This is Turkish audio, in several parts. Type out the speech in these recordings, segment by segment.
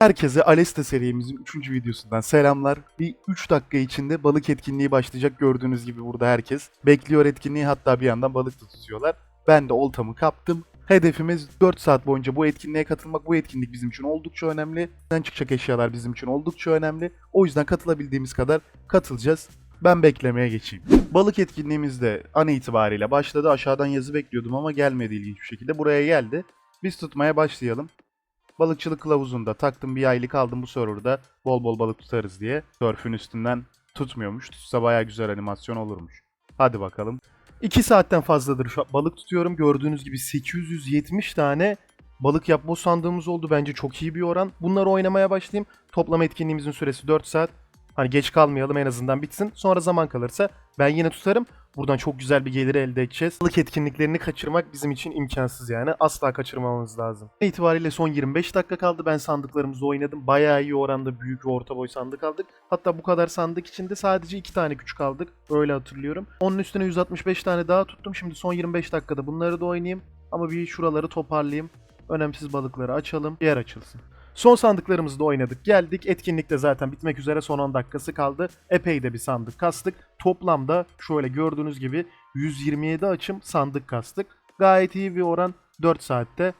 Herkese Alesta serimizin 3. videosundan selamlar. Bir 3 dakika içinde balık etkinliği başlayacak gördüğünüz gibi burada herkes. Bekliyor etkinliği hatta bir yandan balık da tutuyorlar. Ben de oltamı kaptım. Hedefimiz 4 saat boyunca bu etkinliğe katılmak. Bu etkinlik bizim için oldukça önemli. Bizden çıkacak eşyalar bizim için oldukça önemli. O yüzden katılabildiğimiz kadar katılacağız. Ben beklemeye geçeyim. Balık etkinliğimiz de an itibariyle başladı. Aşağıdan yazı bekliyordum ama gelmedi ilginç bir şekilde. Buraya geldi. Biz tutmaya başlayalım. Balıkçılık kılavuzunda taktım bir aylık aldım bu serverda bol bol balık tutarız diye. Sörfün üstünden tutmuyormuş. Tutsa baya güzel animasyon olurmuş. Hadi bakalım. 2 saatten fazladır şu balık tutuyorum. Gördüğünüz gibi 870 tane balık yapma sandığımız oldu. Bence çok iyi bir oran. Bunları oynamaya başlayayım. Toplam etkinliğimizin süresi 4 saat. Hani geç kalmayalım en azından bitsin. Sonra zaman kalırsa ben yine tutarım. Buradan çok güzel bir gelir elde edeceğiz. Balık etkinliklerini kaçırmak bizim için imkansız yani. Asla kaçırmamamız lazım. İtibariyle son 25 dakika kaldı. Ben sandıklarımızı oynadım. Bayağı iyi oranda büyük ve orta boy sandık aldık. Hatta bu kadar sandık içinde sadece 2 tane küçük aldık. Öyle hatırlıyorum. Onun üstüne 165 tane daha tuttum. Şimdi son 25 dakikada bunları da oynayayım. Ama bir şuraları toparlayayım. Önemsiz balıkları açalım. Yer açılsın. Son sandıklarımızı da oynadık. Geldik. Etkinlik de zaten bitmek üzere. Son 10 dakikası kaldı. Epey de bir sandık kastık. Toplamda şöyle gördüğünüz gibi 127 açım sandık kastık. Gayet iyi bir oran 4 saatte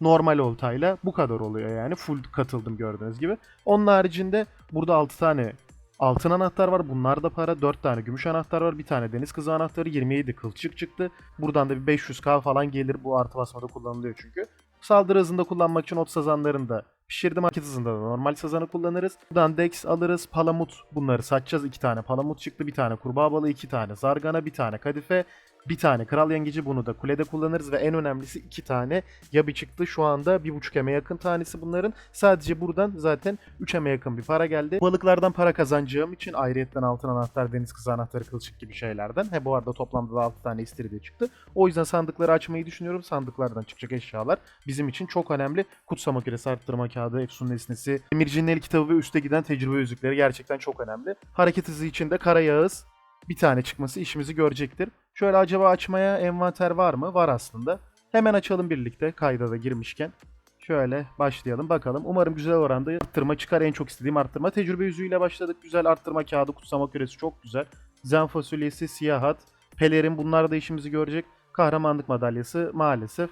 normal oltayla bu kadar oluyor yani. Full katıldım gördüğünüz gibi. Onun haricinde burada 6 tane altın anahtar var. Bunlar da para. 4 tane gümüş anahtar var. Bir tane deniz kızı anahtarı. 27 kılçık çıktı. Buradan da bir 500k falan gelir. Bu artı basmada kullanılıyor çünkü. Saldırı hızında kullanmak için ot sazanlarını da pişirdim. Hareket hızında da normal sazanı kullanırız. Buradan dex alırız. Palamut bunları satacağız. iki tane palamut çıktı. Bir tane kurbağa balığı, iki tane zargana, bir tane kadife, bir tane kral yengeci bunu da kulede kullanırız ve en önemlisi iki tane yabi çıktı. Şu anda bir buçuk eme yakın tanesi bunların. Sadece buradan zaten 3 eme yakın bir para geldi. Balıklardan para kazanacağım için ayrıyetten altın anahtar, deniz kızı anahtarı, kılçık gibi şeylerden. He bu arada toplamda da 6 tane istiridye çıktı. O yüzden sandıkları açmayı düşünüyorum. Sandıklardan çıkacak eşyalar bizim için çok önemli. Kutsama küresi, arttırma kağıdı, Efsun nesnesi, Demircinin el kitabı ve üste giden tecrübe yüzükleri gerçekten çok önemli. Hareket hızı için de kara yağız bir tane çıkması işimizi görecektir. Şöyle acaba açmaya envanter var mı? Var aslında. Hemen açalım birlikte kayda da girmişken. Şöyle başlayalım bakalım. Umarım güzel oranda arttırma çıkar. En çok istediğim arttırma. Tecrübe yüzüğüyle başladık. Güzel arttırma kağıdı, kutsama küresi çok güzel. Zen fasulyesi, siyah hat, pelerin bunlar da işimizi görecek. Kahramanlık madalyası maalesef.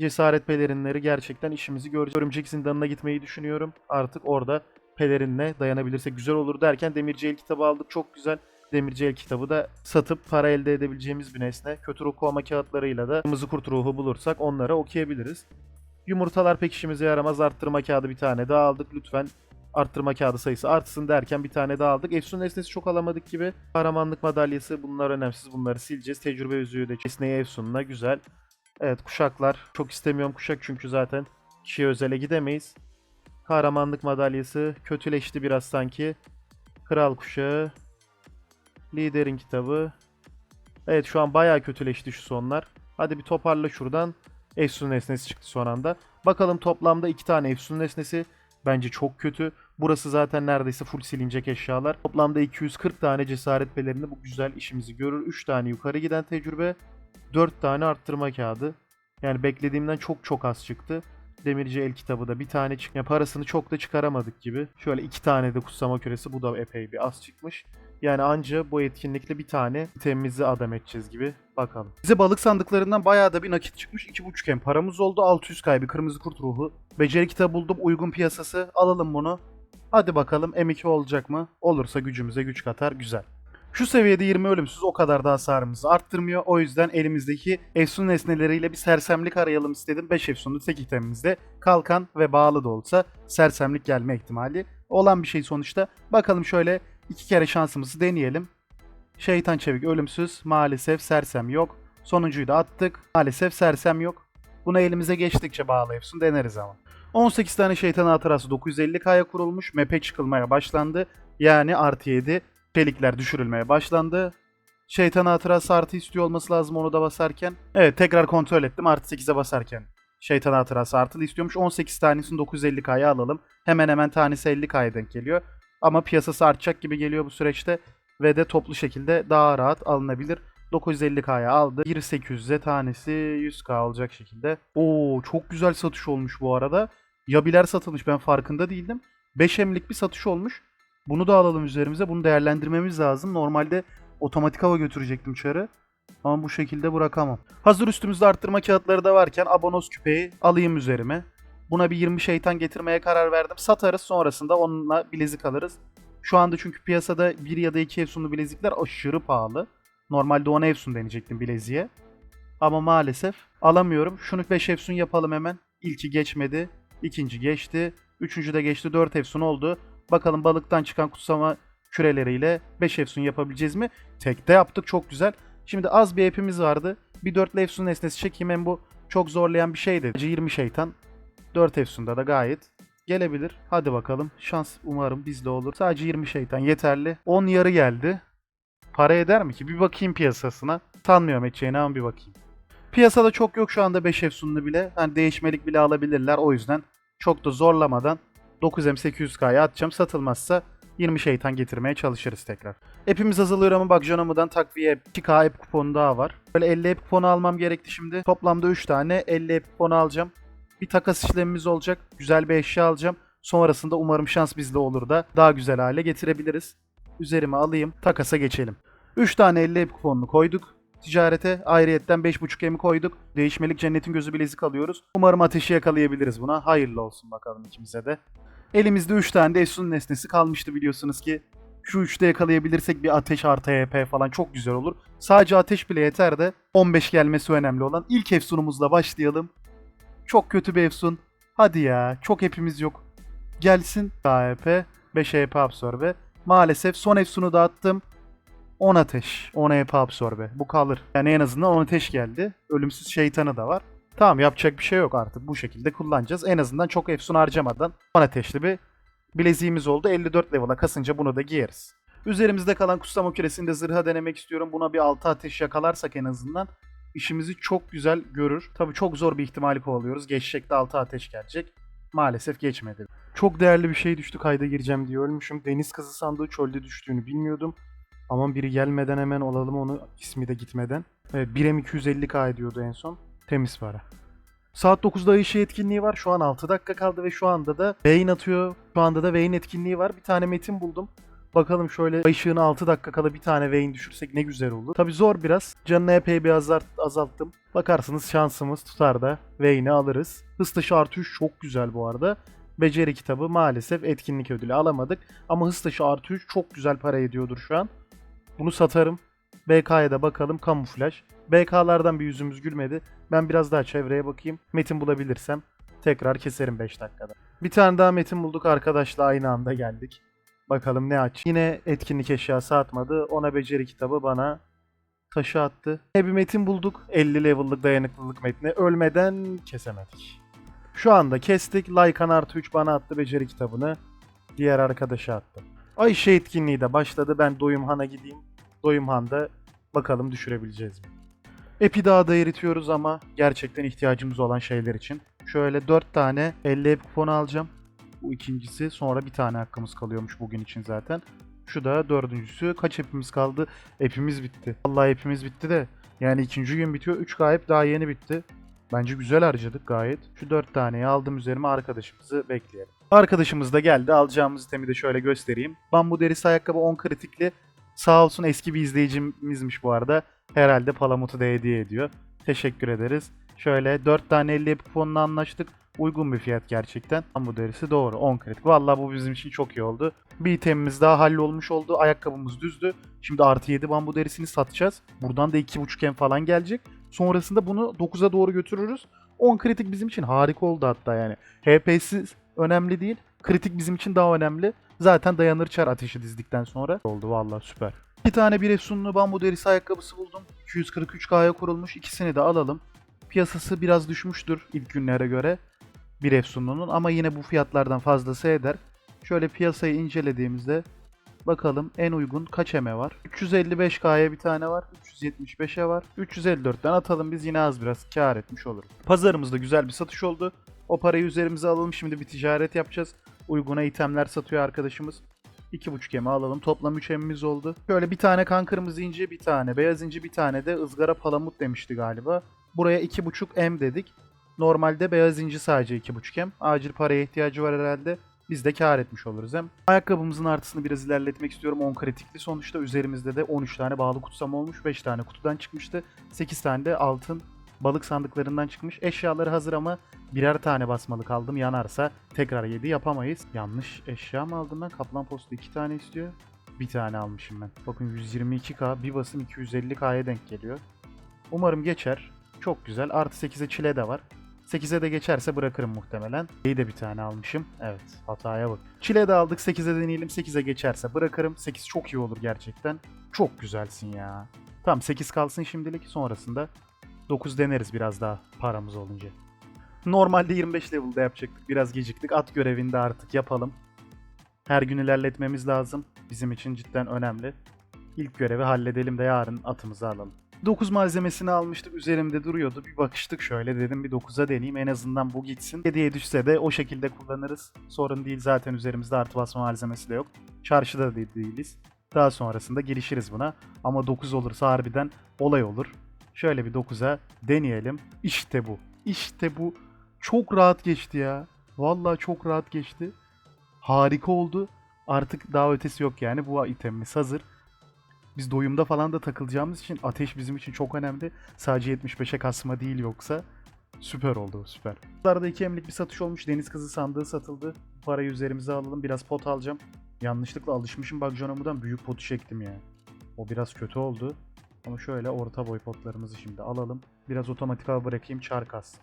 Cesaret pelerinleri gerçekten işimizi görecek. Örümcek zindanına gitmeyi düşünüyorum. Artık orada pelerinle dayanabilirsek güzel olur derken Demirci El kitabı aldık. Çok güzel. Demirci El kitabı da satıp para elde edebileceğimiz bir nesne. Kötü ruh kovma kağıtlarıyla da kırmızı kurt ruhu bulursak onları okuyabiliriz. Yumurtalar pek işimize yaramaz. Arttırma kağıdı bir tane daha aldık. Lütfen arttırma kağıdı sayısı artsın derken bir tane daha aldık. Efsun nesnesi çok alamadık gibi. Kahramanlık madalyası bunlar önemsiz. Bunları sileceğiz. Tecrübe yüzüğü de nesneye Efsun'la güzel. Evet kuşaklar. Çok istemiyorum kuşak çünkü zaten kişiye özele gidemeyiz. Kahramanlık madalyası kötüleşti biraz sanki. Kral kuşağı. Liderin kitabı. Evet şu an bayağı kötüleşti şu sonlar. Hadi bir toparla şuradan. Efsun nesnesi çıktı son anda. Bakalım toplamda iki tane Efsun nesnesi. Bence çok kötü. Burası zaten neredeyse full silinecek eşyalar. Toplamda 240 tane cesaret pelerini bu güzel işimizi görür. 3 tane yukarı giden tecrübe. 4 tane arttırma kağıdı. Yani beklediğimden çok çok az çıktı. Demirci el kitabı da bir tane çık. Parasını çok da çıkaramadık gibi. Şöyle iki tane de kutsama küresi. Bu da epey bir az çıkmış. Yani anca bu etkinlikle bir tane itemimizi adam edeceğiz gibi. Bakalım. Bize balık sandıklarından bayağı da bir nakit çıkmış. 2.5 hem paramız oldu. 600 kaybı kırmızı kurt ruhu. Beceri kitabı buldum. Uygun piyasası. Alalım bunu. Hadi bakalım M2 olacak mı? Olursa gücümüze güç katar. Güzel. Şu seviyede 20 ölümsüz o kadar da hasarımızı arttırmıyor. O yüzden elimizdeki efsun nesneleriyle bir sersemlik arayalım istedim. 5 efsunlu tek itemimizde kalkan ve bağlı da olsa sersemlik gelme ihtimali olan bir şey sonuçta. Bakalım şöyle iki kere şansımızı deneyelim. Şeytan çevik ölümsüz maalesef sersem yok. Sonuncuyu da attık. Maalesef sersem yok. Buna elimize geçtikçe bağlı efsun deneriz ama. 18 tane şeytan hatırası 950k'ya kurulmuş. Map'e çıkılmaya başlandı. Yani artı 7 çelikler düşürülmeye başlandı. Şeytan hatırası artı istiyor olması lazım onu da basarken. Evet tekrar kontrol ettim artı 8'e basarken. Şeytan hatırası artılı istiyormuş. 18 tanesini 950k'ya alalım. Hemen hemen tanesi 50k'ya denk geliyor. Ama piyasası artacak gibi geliyor bu süreçte. Ve de toplu şekilde daha rahat alınabilir. 950k'ya aldı. 1800'e tanesi 100k olacak şekilde. Oo çok güzel satış olmuş bu arada. Yabiler satılmış ben farkında değildim. 5 emlik bir satış olmuş. Bunu da alalım üzerimize. Bunu değerlendirmemiz lazım. Normalde otomatik hava götürecektim çarı. Ama bu şekilde bırakamam. Hazır üstümüzde arttırma kağıtları da varken abonos küpeyi alayım üzerime. Buna bir 20 şeytan getirmeye karar verdim. Satarız sonrasında onunla bilezik alırız. Şu anda çünkü piyasada bir ya da iki efsunlu bilezikler aşırı pahalı. Normalde 10 efsun deneyecektim bileziğe. Ama maalesef alamıyorum. Şunu 5 efsun yapalım hemen. İlki geçmedi. ikinci geçti. Üçüncü de geçti. 4 efsun oldu. Bakalım balıktan çıkan kutsama küreleriyle 5 efsun yapabileceğiz mi? Tekte yaptık çok güzel. Şimdi az bir epimiz vardı. Bir 4 efsun nesnesi çekeyim hem bu çok zorlayan bir şeydi. 20 şeytan. 4 efsunda da gayet gelebilir. Hadi bakalım. Şans umarım bizde olur. Sadece 20 şeytan yeterli. 10 yarı geldi. Para eder mi ki? Bir bakayım piyasasına. Sanmıyorum edeceğini ama bir bakayım. Piyasada çok yok şu anda 5 efsunlu bile. Hani değişmelik bile alabilirler. O yüzden çok da zorlamadan 9M 800K'ya atacağım. Satılmazsa 20 şeytan getirmeye çalışırız tekrar. App'imiz azalıyor ama bak Jonomu'dan takviye app, 2K app kuponu daha var. Böyle 50 app kuponu almam gerekti şimdi. Toplamda 3 tane 50 app kuponu alacağım. Bir takas işlemimiz olacak. Güzel bir eşya alacağım. Sonrasında umarım şans bizde olur da daha güzel hale getirebiliriz. Üzerime alayım. Takasa geçelim. 3 tane 50 app kuponunu koyduk. Ticarete ayrıyetten 5.5 emi koyduk. Değişmelik cennetin gözü bilezik alıyoruz. Umarım ateşi yakalayabiliriz buna. Hayırlı olsun bakalım ikimize de. Elimizde 3 tane de Efsun nesnesi kalmıştı biliyorsunuz ki. Şu 3'te yakalayabilirsek bir ateş artı EP falan çok güzel olur. Sadece ateş bile yeter de 15 gelmesi önemli olan. İlk Efsun'umuzla başlayalım. Çok kötü bir Efsun. Hadi ya çok hepimiz yok. Gelsin AEP 5 EP absorbe. Maalesef son Efsun'u da attım. 10 ateş. 10 EP absorbe. Bu kalır. Yani en azından 10 ateş geldi. Ölümsüz şeytanı da var. Tamam yapacak bir şey yok artık. Bu şekilde kullanacağız. En azından çok efsun harcamadan 10 ateşli bir bileziğimiz oldu. 54 level'a kasınca bunu da giyeriz. Üzerimizde kalan kutsama küresinde zırha denemek istiyorum. Buna bir 6 ateş yakalarsak en azından işimizi çok güzel görür. Tabii çok zor bir ihtimali kovalıyoruz. Geçecekte 6 ateş gelecek. Maalesef geçmedi. Çok değerli bir şey düştü kayda gireceğim diye ölmüşüm. Deniz kızı sandığı çölde düştüğünü bilmiyordum. Aman biri gelmeden hemen olalım onu ismi de gitmeden. Evet 1M 250k ediyordu en son. Temiz para. Saat 9'da Ayşe etkinliği var. Şu an 6 dakika kaldı ve şu anda da Vayne atıyor. Şu anda da Vayne etkinliği var. Bir tane metin buldum. Bakalım şöyle ışığını 6 dakika kala bir tane Vayne düşürsek ne güzel olur. Tabi zor biraz. Canını epey bir azalt, azalttım. Bakarsınız şansımız tutar da Vayne'i alırız. Hız taşı artı 3 çok güzel bu arada. Beceri kitabı maalesef etkinlik ödülü alamadık. Ama hız taşı artı 3 çok güzel para ediyordur şu an. Bunu satarım. BK'ya da bakalım kamuflaj. BK'lardan bir yüzümüz gülmedi. Ben biraz daha çevreye bakayım. Metin bulabilirsem tekrar keserim 5 dakikada. Bir tane daha metin bulduk arkadaşla aynı anda geldik. Bakalım ne aç. Yine etkinlik eşyası atmadı. Ona beceri kitabı bana taşı attı. Yine bir metin bulduk. 50 level'lık dayanıklılık metni. Ölmeden kesemedik. Şu anda kestik. Lycan artı 3 bana attı beceri kitabını. Diğer arkadaşa attı. Ayşe etkinliği de başladı. Ben Doyumhan'a gideyim. Doyumhan'da bakalım düşürebileceğiz mi? Epi daha da eritiyoruz ama gerçekten ihtiyacımız olan şeyler için. Şöyle 4 tane 50 ep kuponu alacağım. Bu ikincisi. Sonra bir tane hakkımız kalıyormuş bugün için zaten. Şu da dördüncüsü. Kaç epimiz kaldı? Epimiz bitti. Vallahi epimiz bitti de. Yani ikinci gün bitiyor. 3 gayet daha yeni bitti. Bence güzel harcadık gayet. Şu 4 taneyi aldım üzerime arkadaşımızı bekleyelim. Arkadaşımız da geldi. Alacağımız itemi de şöyle göstereyim. Bambu derisi ayakkabı 10 kritikli. Sağ olsun eski bir izleyicimizmiş bu arada. Herhalde Palamut'u da hediye ediyor. Teşekkür ederiz. Şöyle 4 tane 50 kuponla anlaştık. Uygun bir fiyat gerçekten. Bambu derisi doğru 10 kritik. Vallahi bu bizim için çok iyi oldu. Bir itemimiz daha hallolmuş oldu. Ayakkabımız düzdü. Şimdi artı 7 bambu derisini satacağız. Buradan da 2.5 em falan gelecek. Sonrasında bunu 9'a doğru götürürüz. 10 kritik bizim için harika oldu hatta yani. HP'si önemli değil. Kritik bizim için daha önemli. Zaten dayanır çar ateşi dizdikten sonra. Oldu vallahi süper. Bir tane bir efsunlu bambu derisi ayakkabısı buldum. 243K'ya kurulmuş. İkisini de alalım. Piyasası biraz düşmüştür ilk günlere göre. Bir efsunlunun ama yine bu fiyatlardan fazlası eder. Şöyle piyasayı incelediğimizde bakalım en uygun kaç eme var? 355K'ya bir tane var. 375'e var. 354'ten atalım biz yine az biraz kar etmiş oluruz. Pazarımızda güzel bir satış oldu. O parayı üzerimize alalım. Şimdi bir ticaret yapacağız. Uyguna itemler satıyor arkadaşımız. 2.5 emi alalım. Toplam 3 emimiz oldu. Şöyle bir tane kan kırmızı inci, bir tane beyaz inci, bir tane de ızgara palamut demişti galiba. Buraya 2.5 em dedik. Normalde beyaz inci sadece 2.5 hem. Acil paraya ihtiyacı var herhalde. Biz de kar etmiş oluruz hem. Ayakkabımızın artısını biraz ilerletmek istiyorum. 10 kritikli. Sonuçta üzerimizde de 13 tane bağlı kutsam olmuş. 5 tane kutudan çıkmıştı. 8 tane de altın balık sandıklarından çıkmış. Eşyaları hazır ama birer tane basmalı kaldım. Yanarsa tekrar 7 yapamayız. Yanlış eşya mı aldım ben? Kaplan posta 2 tane istiyor. Bir tane almışım ben. Bakın 122k bir basım 250k'ya denk geliyor. Umarım geçer. Çok güzel. Artı 8'e çile de var. 8'e de geçerse bırakırım muhtemelen. İyi de bir tane almışım. Evet hataya bak. Çile de aldık 8'e deneyelim. 8'e geçerse bırakırım. 8 çok iyi olur gerçekten. Çok güzelsin ya. Tamam 8 kalsın şimdilik. Sonrasında 9 deneriz biraz daha paramız olunca. Normalde 25 level'da yapacaktık. Biraz geciktik. At görevinde artık yapalım. Her gün ilerletmemiz lazım. Bizim için cidden önemli. İlk görevi halledelim de yarın atımızı alalım. 9 malzemesini almıştık üzerimde duruyordu. Bir bakıştık şöyle dedim bir 9'a deneyeyim en azından bu gitsin. 7'ye düşse de o şekilde kullanırız. Sorun değil zaten üzerimizde artı basma malzemesi de yok. Çarşıda da değiliz. Daha sonrasında girişiriz buna. Ama 9 olursa harbiden olay olur. Şöyle bir 9'a deneyelim. İşte bu. İşte bu. Çok rahat geçti ya. Vallahi çok rahat geçti. Harika oldu. Artık daha ötesi yok yani. Bu itemimiz hazır. Biz doyumda falan da takılacağımız için ateş bizim için çok önemli. Sadece 75'e kasma değil yoksa. Süper oldu süper. Burada iki emlik bir satış olmuş. Deniz kızı sandığı satıldı. Parayı üzerimize alalım. Biraz pot alacağım. Yanlışlıkla alışmışım bak Jonamu'dan büyük potu çektim ya. O biraz kötü oldu. Ama şöyle orta boy potlarımızı şimdi alalım. Biraz otomatik hava bırakayım çar kas.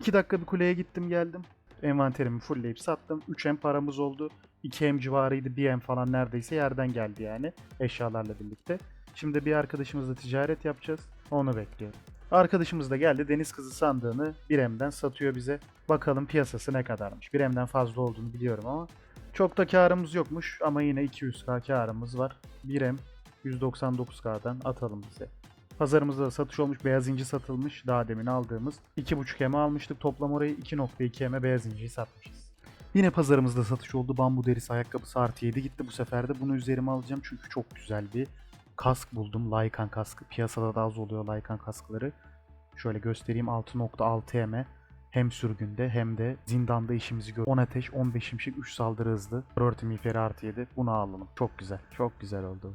2 dakika bir kuleye gittim geldim. Envanterimi fullleyip sattım. 3M paramız oldu. 2M civarıydı. 1M falan neredeyse yerden geldi yani. Eşyalarla birlikte. Şimdi bir arkadaşımızla ticaret yapacağız. Onu bekliyorum. Arkadaşımız da geldi. Deniz kızı sandığını 1M'den satıyor bize. Bakalım piyasası ne kadarmış. 1M'den fazla olduğunu biliyorum ama. Çok da karımız yokmuş ama yine 200k karımız var. 1M 199k'dan atalım bize. Pazarımızda da satış olmuş. Beyaz inci satılmış. Daha demin aldığımız. 2.5 eme almıştık. Toplam orayı 2.2 eme beyaz inciyi satmışız. Yine pazarımızda satış oldu. Bambu derisi ayakkabısı artı 7 gitti bu sefer de. Bunu üzerime alacağım çünkü çok güzel bir kask buldum. Lycan kaskı. Piyasada da az oluyor Lycan kaskları. Şöyle göstereyim 6.6 eme. Hem sürgünde hem de zindanda işimizi gör. 10 ateş, 15 şimşek, 3 saldırı hızlı. Örtü miğferi artı 7. Bunu alalım. Çok güzel. Çok güzel oldu.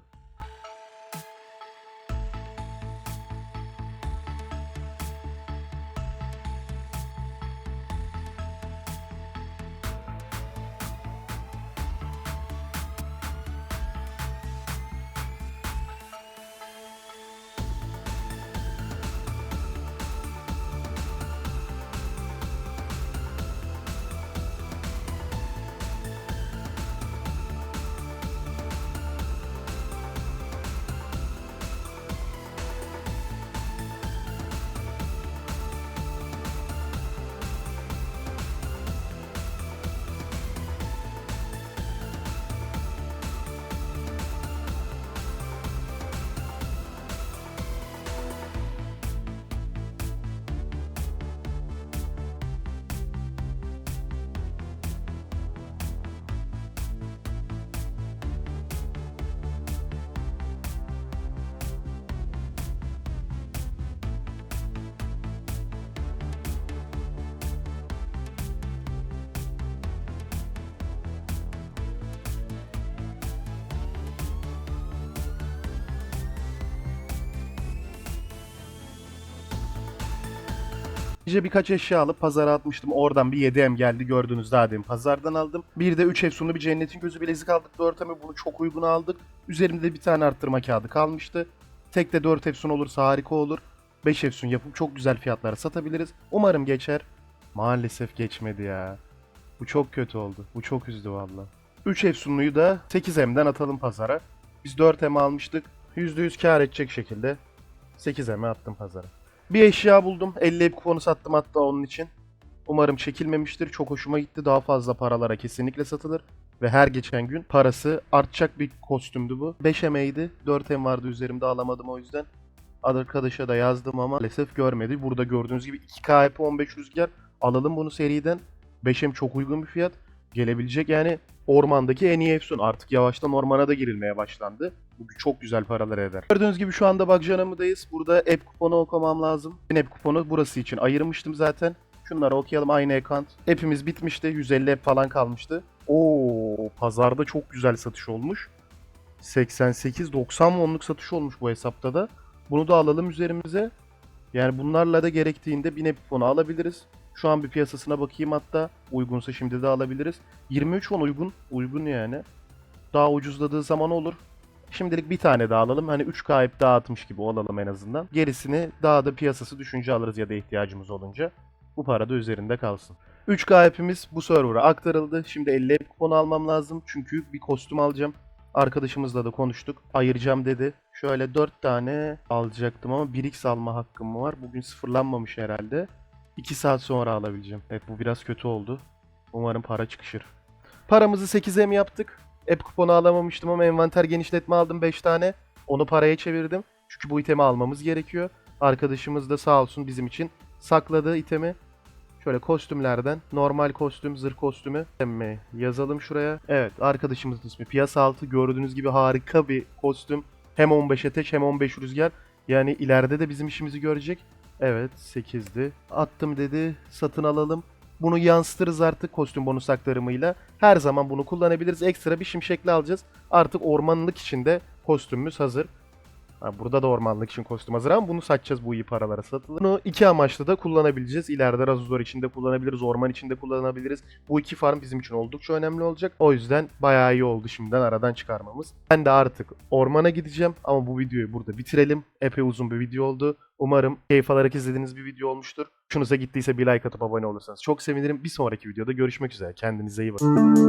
İşte birkaç eşya alıp pazara atmıştım. Oradan bir 7M geldi gördüğünüz daha demin pazardan aldım. Bir de 3 efsunlu bir cennetin gözü bilezik aldık 4M'e bunu çok uygun aldık. Üzerimde bir tane arttırma kağıdı kalmıştı. Tek de 4 efsun olursa harika olur. 5 efsun yapıp çok güzel fiyatlara satabiliriz. Umarım geçer. Maalesef geçmedi ya. Bu çok kötü oldu. Bu çok üzdü valla. 3 efsunluyu da 8M'den atalım pazara. Biz 4M almıştık. %100 kar edecek şekilde 8M'e attım pazara. Bir eşya buldum. 50 ev kuponu sattım hatta onun için. Umarım çekilmemiştir. Çok hoşuma gitti. Daha fazla paralara kesinlikle satılır. Ve her geçen gün parası artacak bir kostümdü bu. 5 emeydi. 4 em vardı üzerimde alamadım o yüzden. Arkadaşa da yazdım ama maalesef görmedi. Burada gördüğünüz gibi 2K EP 15 rüzgar. Alalım bunu seriden. 5M çok uygun bir fiyat. Gelebilecek yani ormandaki en iyi efsun. Artık yavaştan ormana da girilmeye başlandı. Bu çok güzel paralar eder. Gördüğünüz gibi şu anda Bagjanamı'dayız. Burada app kuponu okumam lazım. Ben app kuponu burası için ayırmıştım zaten. Şunları okuyalım aynı ekant. Hepimiz bitmişti. 150 hep falan kalmıştı. Oo pazarda çok güzel satış olmuş. 88-90 wonluk satış olmuş bu hesapta da. Bunu da alalım üzerimize. Yani bunlarla da gerektiğinde bir Neptune alabiliriz. Şu an bir piyasasına bakayım hatta. Uygunsa şimdi de alabiliriz. 23 won uygun. Uygun yani. Daha ucuzladığı zaman olur. Şimdilik bir tane daha alalım. Hani 3K hep dağıtmış gibi olalım en azından. Gerisini daha da piyasası düşünce alırız ya da ihtiyacımız olunca. Bu para da üzerinde kalsın. 3K hepimiz bu server'a aktarıldı. Şimdi 50 hep kuponu almam lazım. Çünkü bir kostüm alacağım. Arkadaşımızla da konuştuk. Ayıracağım dedi. Şöyle 4 tane alacaktım ama 1x alma hakkım var. Bugün sıfırlanmamış herhalde. 2 saat sonra alabileceğim. Evet bu biraz kötü oldu. Umarım para çıkışır. Paramızı 8'e mi yaptık? App kuponu alamamıştım ama envanter genişletme aldım 5 tane. Onu paraya çevirdim. Çünkü bu itemi almamız gerekiyor. Arkadaşımız da sağ olsun bizim için sakladı itemi. Şöyle kostümlerden normal kostüm, zırh kostümü emme yazalım şuraya. Evet arkadaşımızın ismi piyasa altı gördüğünüz gibi harika bir kostüm. Hem 15 ateş hem 15 rüzgar. Yani ileride de bizim işimizi görecek. Evet 8'di. Attım dedi satın alalım. Bunu yansıtırız artık kostüm bonus aktarımıyla. Her zaman bunu kullanabiliriz. Ekstra bir şimşekli alacağız. Artık ormanlık içinde kostümümüz hazır. Burada da ormanlık için kostüm hazır ama bunu satacağız bu iyi paralara satılır. Bunu iki amaçlı da kullanabileceğiz. İleride Razuzor içinde kullanabiliriz, orman içinde kullanabiliriz. Bu iki farm bizim için oldukça önemli olacak. O yüzden bayağı iyi oldu şimdiden aradan çıkarmamız. Ben de artık ormana gideceğim ama bu videoyu burada bitirelim. Epey uzun bir video oldu. Umarım keyif alarak izlediğiniz bir video olmuştur. Şunuza gittiyse bir like atıp abone olursanız çok sevinirim. Bir sonraki videoda görüşmek üzere. Kendinize iyi bakın.